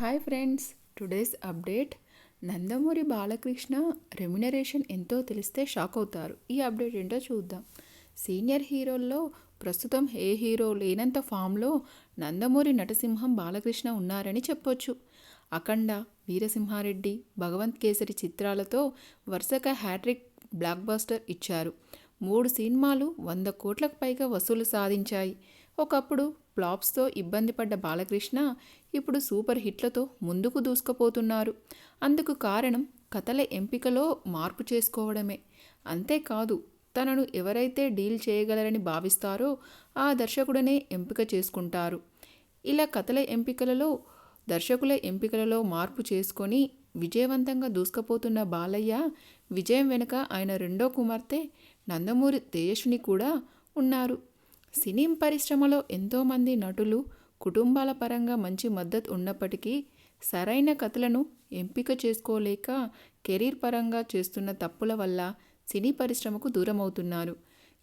Hi friends today's update Nandamuri Balakrishna remuneration ఎంతో తెలిస్తే shock అవుతారు. ఈ అప్డేట్ ఏంటో చూద్దాం. సీనియర్ హీరోల్లో ప్రస్తుతం ఏ హీరో లేనంత ఫామ్లో నందమూరి నటసింహం బాలకృష్ణ ఉన్నారని చెప్పొచ్చు. అఖండ వీరసింహారెడ్డి భగవంత్ కేసరి చిత్రాలతో వరుసగా హ్యాట్రిక్ బ్లాక్ బస్టర్ ఇచ్చారు. మూడు సినిమాలు వంద కోట్లకు పైగా వసూలు సాధించాయి. ఒకప్పుడు ఫ్లాప్స్తో ఇబ్బంది పడ్డ బాలకృష్ణ ఇప్పుడు సూపర్ హిట్లతో ముందుకు దూసుకుపోతున్నారు. అందుకు కారణం కథల ఎంపికలో మార్పు చేసుకోవడమే. అంతేకాదు తనను ఎవరైతే డీల్ చేయగలరని భావిస్తారో ఆ దర్శకుడనే ఎంపిక చేసుకుంటారు. ఇలా కథల ఎంపికలలో దర్శకుల ఎంపికలలో మార్పు చేసుకొని విజయవంతంగా దూసుకుపోతున్న బాలయ్య విజయం వెనుక ఆయన రెండో కుమార్తె నందమూరి తేజస్విని కూడా ఉన్నారు. సినీ పరిశ్రమలో ఎంతోమంది నటులు కుటుంబాల పరంగా మంచి మద్దతు ఉన్నప్పటికీ సరైన కథలను ఎంపిక చేసుకోలేక కెరీర్ పరంగా చేస్తున్న తప్పుల వల్ల సినీ పరిశ్రమకు దూరమవుతున్నారు.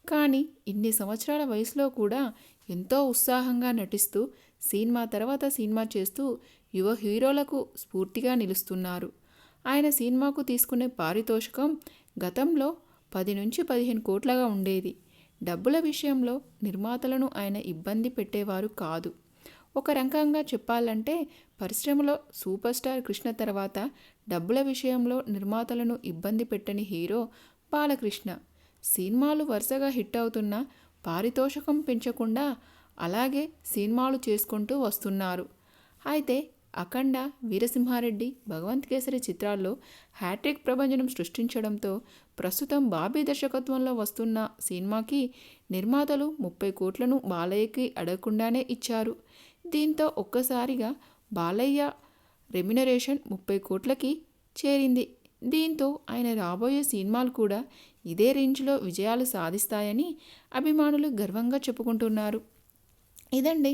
కానీ ఇన్ని సంవత్సరాల వయసులో కూడా ఎంతో ఉత్సాహంగా నటిస్తూ సినిమా తర్వాత సినిమా చేస్తూ యువ హీరోలకు స్ఫూర్తిగా నిలుస్తున్నారు. ఆయన సినిమాకు తీసుకునే పారితోషికం గతంలో పది నుంచి పదిహేను కోట్లగా ఉండేది. డబ్బుల విషయంలో నిర్మాతలను ఆయన ఇబ్బంది పెట్టేవారు కాదు. ఒక రకంగా చెప్పాలంటే పరిశ్రమలో సూపర్ స్టార్ కృష్ణ తర్వాత డబ్బుల విషయంలో నిర్మాతలను ఇబ్బంది పెట్టని హీరో బాలకృష్ణ. సినిమాలు వరుసగా హిట్ అవుతున్న పారితోషకం పెంచకుండా అలాగే సినిమాలు చేసుకుంటూ వస్తున్నారు. అయితే అఖండ వీరసింహారెడ్డి భగవంత్ కేసరి చిత్రాల్లో హ్యాట్రిక్ ప్రభంజనం సృష్టించడంతో ప్రస్తుతం బాబీ దర్శకత్వంలో వస్తున్న సినిమాకి నిర్మాతలు ముప్పై కోట్లను బాలయ్యకి అడగకుండానే ఇచ్చారు. దీంతో ఒక్కసారిగా బాలయ్య రెమ్యునరేషన్ ముప్పై కోట్లకి చేరింది. దీంతో ఆయన రాబోయే సినిమాలు కూడా ఇదే రేంజ్లో విజయాలు సాధిస్తాయని అభిమానులు గర్వంగా చెప్పుకుంటున్నారు. ఇదండి